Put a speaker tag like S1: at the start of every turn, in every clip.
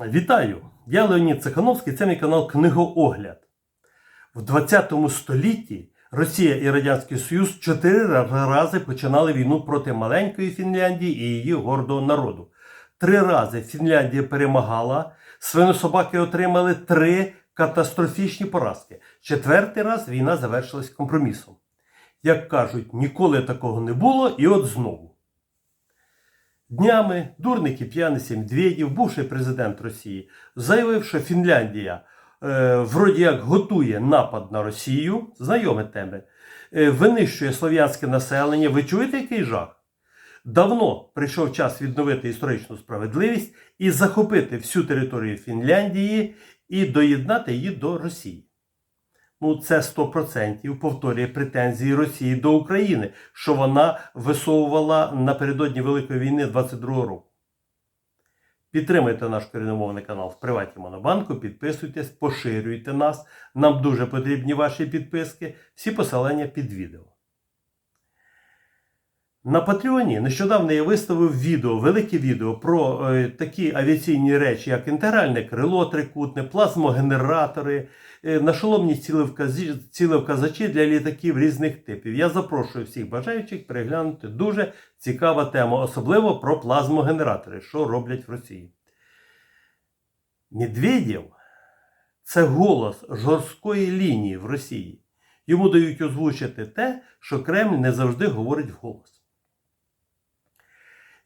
S1: Вітаю! Я Леонід Цехановський, це мій канал Книгоогляд. В 20 столітті Росія і Радянський Союз чотири рази починали війну проти маленької Фінляндії і її гордого народу. Три рази Фінляндія перемагала, свинособаки отримали три катастрофічні поразки. Четвертий раз війна завершилась компромісом. Як кажуть, ніколи такого не було, і от знову. Днями дурник і п'яниці Медведєв, бувший президент Росії, заявив, що Фінляндія е, вроді як готує напад на Росію, знайоме теми, е, винищує слов'янське населення. Ви чуєте, який жах? Давно прийшов час відновити історичну справедливість і захопити всю територію Фінляндії і доєднати її до Росії. Ну, це 100% повторює претензії Росії до України, що вона висовувала напередодні Великої війни 22 року. Підтримайте наш коріномовний канал в Приваті Монобанку, підписуйтесь, поширюйте нас. Нам дуже потрібні ваші підписки. Всі посилання під відео. На Патреоні нещодавно я виставив відео, велике відео про е, такі авіаційні речі, як інтегральне крило трикутне, плазмогенератори, е, нашоломні цілевказачі для літаків різних типів. Я запрошую всіх бажаючих переглянути дуже цікава тема, особливо про плазмогенератори, що роблять в Росії. Медведєв це голос жорсткої лінії в Росії. Йому дають озвучити те, що Кремль не завжди говорить вголос.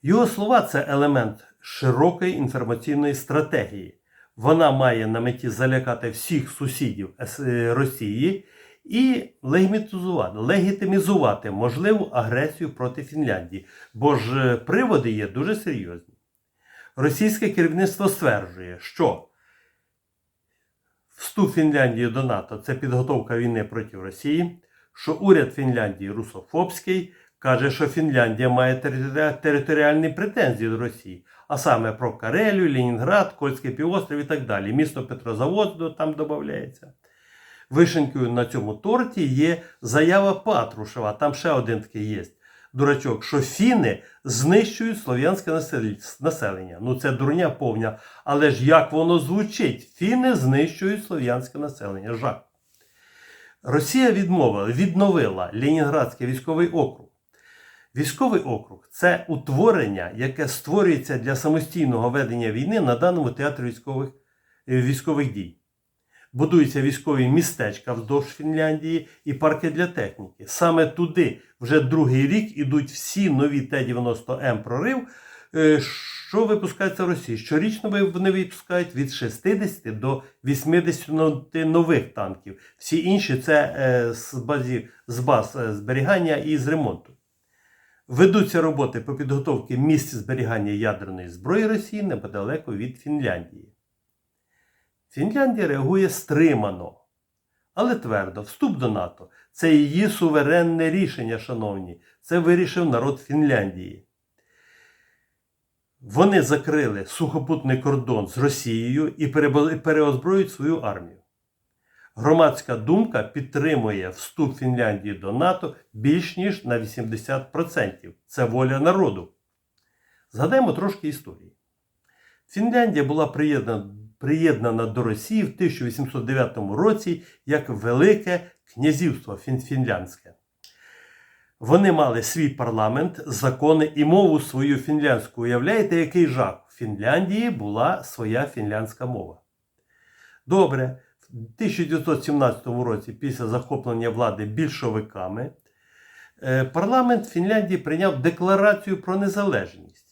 S1: Його слова це елемент широкої інформаційної стратегії. Вона має на меті залякати всіх сусідів е, Росії і легітимізувати, легітимізувати можливу агресію проти Фінляндії, бо ж е, приводи є дуже серйозні. Російське керівництво стверджує, що вступ Фінляндії до НАТО це підготовка війни проти Росії, що уряд Фінляндії русофобський, каже, що Фінляндія має територіальні претензії до Росії, а саме про Карелію, Ленінград, Кольський півострів і так далі. Місто Петрозавод там додається. Вишенькою на цьому торті є заява Патрушева, там ще один такий є. Дурачок, що фіни знищують слов'янське населення. Ну це дурня повня. Але ж як воно звучить? Фіни знищують слов'янське населення. Жах. Росія відмовила, відновила Ленінградський військовий округ. Військовий округ це утворення, яке створюється для самостійного ведення війни на даному театрі військових, е, військових дій. Будуються військові містечка вздовж Фінляндії і парки для техніки. Саме туди вже другий рік ідуть всі нові Т-90М прорив, е, що випускаються в Росії. Щорічно вони випускають від 60 до 80 нових танків. Всі інші це е, з, базі, з баз зберігання і з ремонту. Ведуться роботи по підготовці місць зберігання ядерної зброї Росії неподалеку від Фінляндії. Фінляндія реагує стримано, але твердо, вступ до НАТО це її суверенне рішення, шановні. Це вирішив народ Фінляндії. Вони закрили сухопутний кордон з Росією і переозброюють свою армію. Громадська думка підтримує вступ Фінляндії до НАТО більш ніж на 80%. Це воля народу. Згадаємо трошки історії. Фінляндія була приєднана, приєднана до Росії в 1809 році як Велике князівство фін- фінляндське. Вони мали свій парламент, закони і мову свою фінляндську. Уявляєте, який жах? В Фінляндії була своя фінляндська мова. Добре, в 1917 році, після захоплення влади більшовиками, е, парламент Фінляндії прийняв декларацію про незалежність.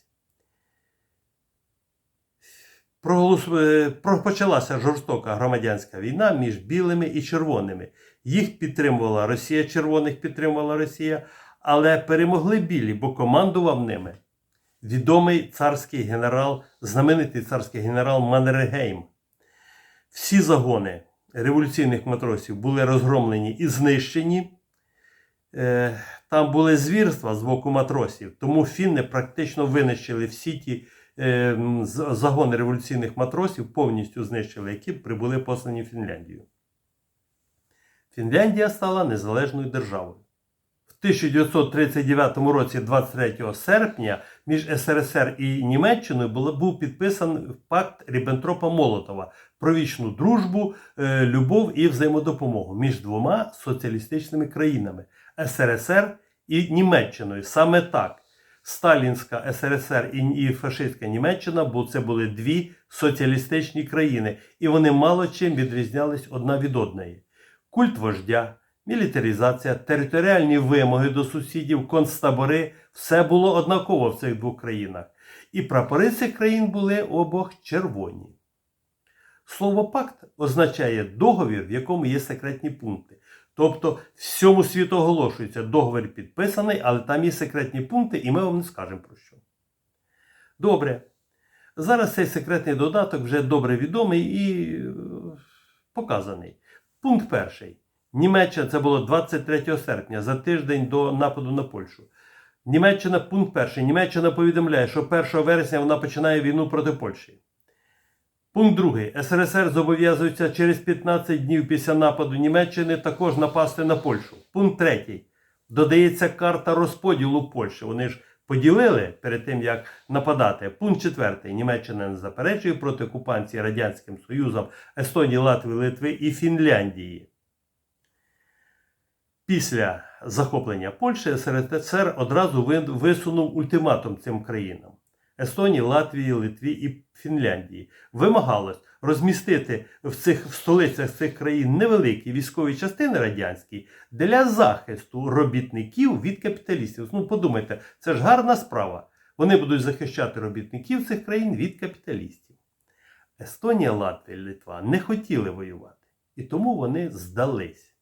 S1: Е, Почалася жорстока громадянська війна між білими і червоними. Їх підтримувала Росія, червоних підтримувала Росія, але перемогли білі, бо командував ними відомий царський генерал, знаменитий царський генерал Маннергейм. Всі загони революційних матросів були розгромлені і знищені. Е, Там були звірства з боку матросів, тому фінни практично винищили всі ті е, загони революційних матросів, повністю знищили, які прибули послані в Фінляндію. Фінляндія стала незалежною державою. В 1939 році, 23 серпня, між СРСР і Німеччиною був підписаний пакт Ріббентропа-Молотова про вічну дружбу, е, любов і взаємодопомогу між двома соціалістичними країнами СРСР і Німеччиною. Саме так. Сталінська СРСР і фашистська Німеччина, бо це були дві соціалістичні країни, і вони мало чим відрізнялись одна від одної. Культ вождя, мілітаризація, територіальні вимоги до сусідів, концтабори все було однаково в цих двох країнах. І прапори цих країн були обох червоні. Слово пакт означає договір, в якому є секретні пункти. Тобто всьому світу оголошується, договір підписаний, але там є секретні пункти, і ми вам не скажемо про що. Добре. Зараз цей секретний додаток вже добре відомий і е, показаний. Пункт перший. Німеччина це було 23 серпня, за тиждень до нападу на Польщу. Німеччина, пункт перший. Німеччина повідомляє, що 1 вересня вона починає війну проти Польщі. Пункт другий. СРСР зобов'язується через 15 днів після нападу Німеччини також напасти на Польщу. Пункт третій. Додається карта розподілу Польщі. Вони ж поділили перед тим, як нападати. Пункт четвертий. Німеччина не заперечує проти окупації Радянським Союзом Естонії, Латвії, Литви і Фінляндії. Після захоплення Польщі СРСР одразу висунув ультиматум цим країнам. Естонії, Латвії, Литві і Фінляндії вимагалось розмістити в цих в столицях цих країн невеликі військові частини радянські для захисту робітників від капіталістів. Ну подумайте, це ж гарна справа. Вони будуть захищати робітників цих країн від капіталістів. Естонія, Латвія Литва не хотіли воювати, і тому вони здались.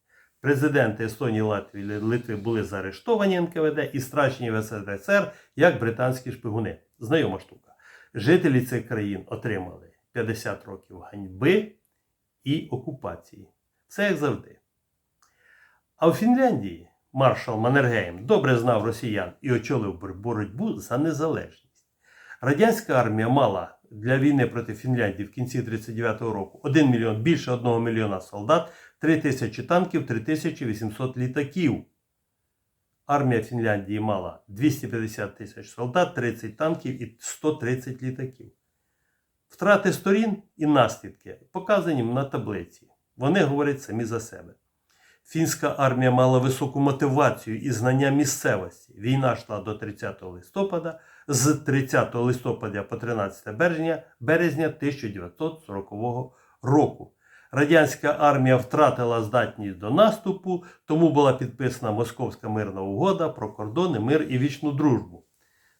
S1: Президенти Естонії, Латвії Литви були заарештовані НКВД і страчені в СРСР як британські шпигуни. Знайома штука. Жителі цих країн отримали 50 років ганьби і окупації. Все як завжди. А у Фінляндії маршал Маннергейм добре знав росіян і очолив боротьбу за незалежність. Радянська армія мала для війни проти Фінляндії в кінці 39-го року 1 мільйон, більше 1 мільйона солдат, 3 тисячі танків, 3800 літаків. Армія Фінляндії мала 250 тисяч солдат, 30 танків і 130 літаків. Втрати сторін і наслідки показані на таблиці. Вони говорять самі за себе. Фінська армія мала високу мотивацію і знання місцевості. Війна йшла до 30 листопада, з 30 листопада по 13 березня, березня 1940 року. Радянська армія втратила здатність до наступу, тому була підписана Московська мирна угода про кордони, мир і вічну дружбу.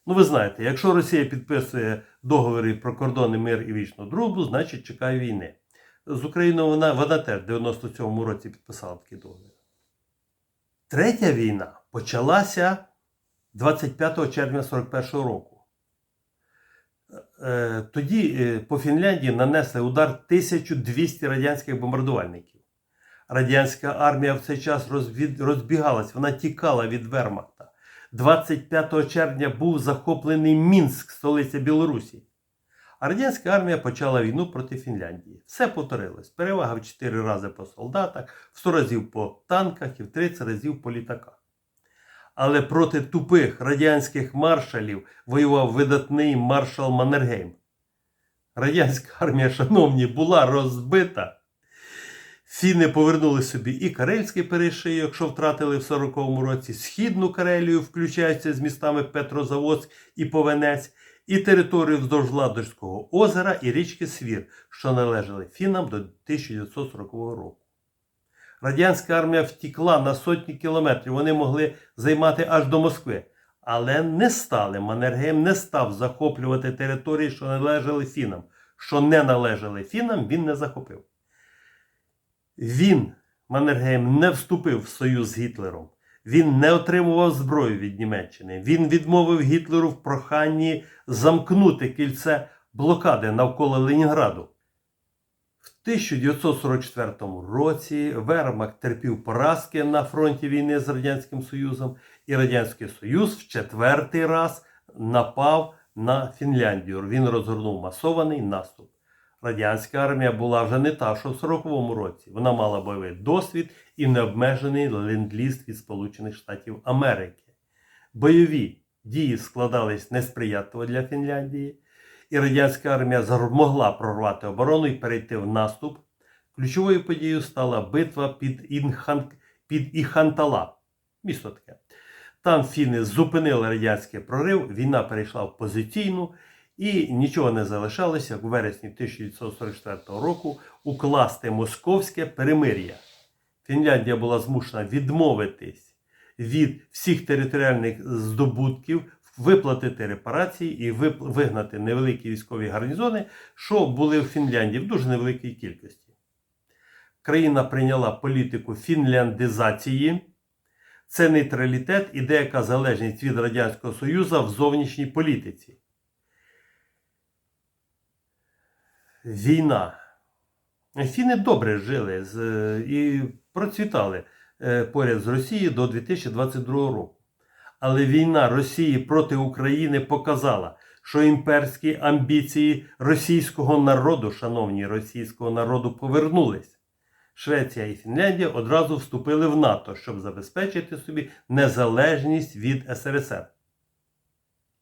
S1: Ну, ви знаєте, якщо Росія підписує договори про кордони, мир і вічну дружбу, значить чекає війни. З Україною вона, вона теж в 97-му році підписала такий договір. Третя війна почалася 25 червня 41 року. Е, Тоді е, по Фінляндії нанесли удар 1200 радянських бомбардувальників. Радянська армія в цей час розбігалась, вона тікала від Вермахта. 25 червня був захоплений Мінськ, столиця Білорусі. А радянська армія почала війну проти Фінляндії. Все повторилось. Перевага в 4 рази по солдатах, в 100 разів по танках і в 30 разів по літаках. Але проти тупих радянських маршалів воював видатний маршал Маннергейм. Радянська армія, шановні, була розбита. Фіни повернули собі і Карельський перешийок, що втратили в 40-му році, Східну Карелію, включаючи з містами Петрозаводськ і Повенець, і територію вздовж Ладожського озера і річки Свір, що належали фінам до 1940 року. Радянська армія втікла на сотні кілометрів, вони могли займати аж до Москви. Але не стали. Маннергейм не став захоплювати території, що належали фінам. Що не належали фінам, він не захопив. Він, Маннергейм, не вступив в союз з Гітлером. Він не отримував зброю від Німеччини. Він відмовив Гітлеру в проханні замкнути кільце блокади навколо Ленінграду. В 1944 році Вермахт терпів поразки на фронті війни з Радянським Союзом, і Радянський Союз в четвертий раз напав на Фінляндію. Він розгорнув масований наступ. Радянська армія була вже не та, що в 40-му році. Вона мала бойовий досвід і необмежений ленд-ліз від Сполучених Штатів Америки. Бойові дії складались несприятливо для Фінляндії, і радянська армія змогла прорвати оборону і перейти в наступ. Ключовою подією стала битва під, Інхан... під Іхантала. Місто таке. Там фіни зупинили радянський прорив, війна перейшла в позиційну, і нічого не залишалося, як у вересні 1944 року укласти московське перемир'я. Фінляндія була змушена відмовитись від всіх територіальних здобутків, виплатити репарації і вигнати невеликі військові гарнізони, що були в Фінляндії в дуже невеликій кількості. Країна прийняла політику фінляндизації. Це нейтралітет і деяка залежність від Радянського Союзу в зовнішній політиці. Війна. Фіни добре жили і процвітали е, поряд з Росією до 2022 року. Але війна Росії проти України показала, що імперські амбіції російського народу, шановні російського народу, повернулись. Швеція і Фінляндія одразу вступили в НАТО, щоб забезпечити собі незалежність від СРСР.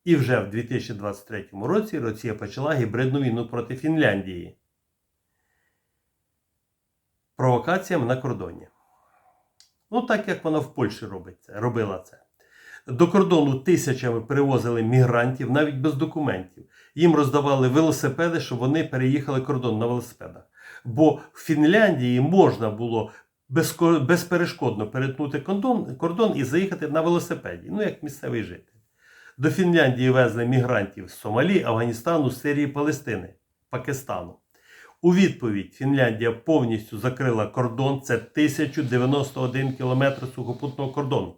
S1: І вже в 2023 році Росія почала гібридну війну проти Фінляндії. Провокаціям на кордоні. Ну, так як вона в Польщі робить робила це. До кордону тисячами перевозили мігрантів навіть без документів. Їм роздавали велосипеди, щоб вони переїхали кордон на велосипедах. Бо в Фінляндії можна було безперешкодно перетнути кордон, і заїхати на велосипеді, ну як місцевий житель. До Фінляндії везли мігрантів з Сомалі, Афганістану, Сирії, Палестини, Пакистану. У відповідь Фінляндія повністю закрила кордон. Це 1091 кілометр сухопутного кордону.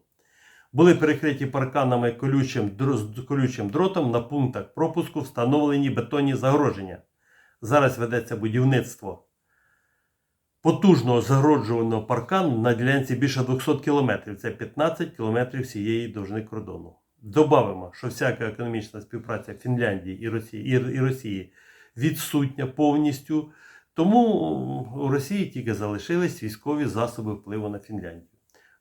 S1: Були перекриті парканами колючим, з колючим дротом на пунктах пропуску встановлені бетонні загородження. Зараз ведеться будівництво потужного загороджуваного паркану на ділянці більше 200 кілометрів. Це 15 кілометрів всієї довжини кордону. Добавимо, що всяка економічна співпраця Фінляндії і Росії, і, і Росії відсутня повністю. Тому у Росії тільки залишились військові засоби впливу на Фінляндію.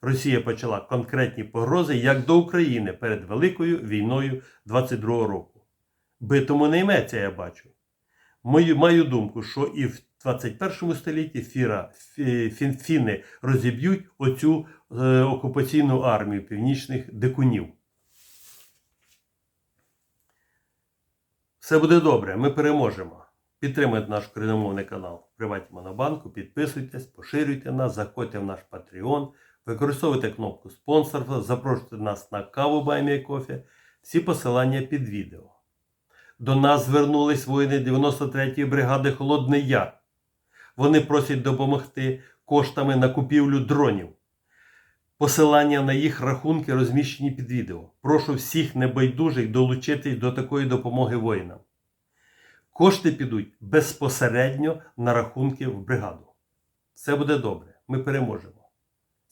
S1: Росія почала конкретні погрози як до України перед Великою війною 22 року. Битому не йметься, я бачу. Мою, маю думку, що і в 21 столітті фіра, фі, фін, фіни розіб'ють оцю е, окупаційну армію північних дикунів. Все буде добре, ми переможемо. Підтримуйте наш україномовний канал Приватні Монобанку, підписуйтесь, поширюйте нас, заходьте в наш Patreon, використовуйте кнопку спонсорства, запрошуйте нас на каву Баймія Кофе. Всі посилання під відео. До нас звернулись воїни 93-ї бригади Холодний Яр. Вони просять допомогти коштами на купівлю дронів. Посилання на їх рахунки розміщені під відео. Прошу всіх небайдужих долучитись до такої допомоги воїнам. Кошти підуть безпосередньо на рахунки в бригаду. Все буде добре. Ми переможемо.